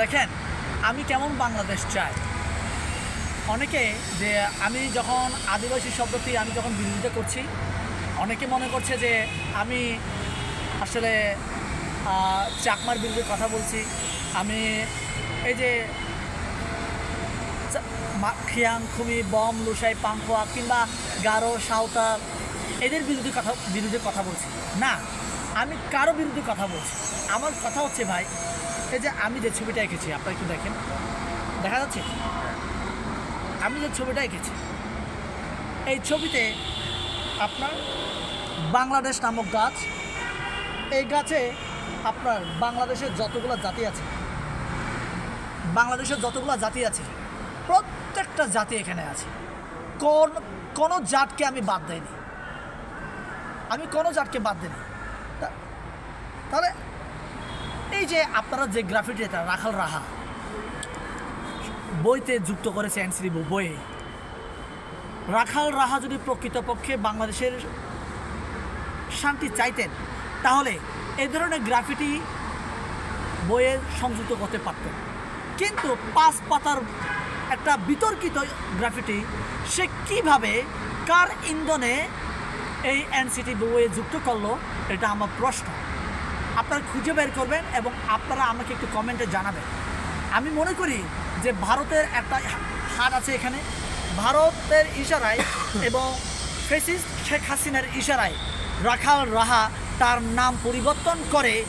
দেখেন, আমি কেমন বাংলাদেশ চাই? অনেকে যে আমি যখন আদিবাসী শব্দটি আমি যখন বিরোধিতা করছি, অনেকে মনে করছে যে আমি আসলে চাকমার বিরুদ্ধে কথা বলছি। আমি এই যে খিয়াং খুমি, বম, লুসাই পাংখোয়া কিংবা গারো সাঁওতাল এদের বিরুদ্ধে কথা বিরুদ্ধে কথা বলছি। না, আমি কারও বিরুদ্ধে কথা বলছি আমার কথা হচ্ছে ভাই এই যে আমি যে ছবিটা এঁকেছি, আপনারা একটু দেখেন। দেখা যাচ্ছে? আমি যে ছবিটা এঁকেছি, এই ছবিতে আপনার বাংলাদেশ নামক গাছ, এই গাছে আপনার বাংলাদেশের যতগুলো জাতি আছে, বাংলাদেশের যতগুলো জাতি আছে, প্রত্যেকটা জাতি এখানে আছে। কোন, কোনো জাতকে আমি বাদ দেয়নি আমি কোনো জাতকে বাদ দিইনি। তাহলে এই যে আপনারা যে গ্রাফিটি এটা, রাখাল রাহা, বইতে যুক্ত করেছে এনসিডি বইয়ে। রাখাল রাহা যদি প্রকৃতপক্ষে বাংলাদেশের শান্তি চাইতেন, তাহলে এই ধরনের গ্রাফিটি বইয়ে সংযুক্ত করতে পারতেন। কিন্তু পাঁচ পাতার একটা বিতর্কিত গ্রাফিটি সে কীভাবে, কার ইন্ধনে এই এনসিটি বইয়ে যুক্ত করল, এটা আমার প্রশ্ন। আপনারা খুঁজে বের করবেন এবং আপনারা আমাকে একটু কমেন্টে জানাবেন। আমি মনে করি যে ভারতের একটা হাট আছে এখানে। ভারতের ইশারায় এবং ফেসিস্ট শেখ হাসিনার ইশারায় রাখাল রাহা তার নাম পরিবর্তন করে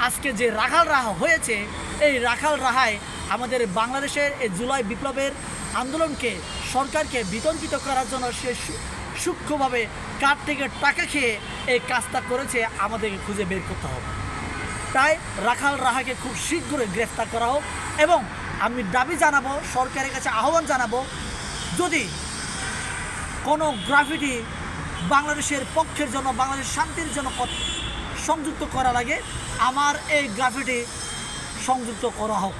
আজকে যে রাখাল রাহা হয়েছে, এই রাখাল রাহায় আমাদের বাংলাদেশের এই জুলাই বিপ্লবের আন্দোলনকে, সরকারকে বিতর্কিত করার জন্য সু- সূক্ষ্মভাবে কার থেকে টাকা খেয়ে এই কাজটা করেছে, আমাদেরকে খুঁজে বের করতে হবে। তাই রাখাল রাহাকে খুব শীঘ্রই গ্রেফতার করা হোক এবং আমি দাবি জানাব, সরকারের কাছে আহ্বান জানাব, যদি কোনো গ্রাফিটি বাংলাদেশের পক্ষের জন্য, বাংলাদেশ শান্তির জন্য সংযুক্ত করা লাগে, আমার এই গ্রাফিটি সংযুক্ত করা হোক।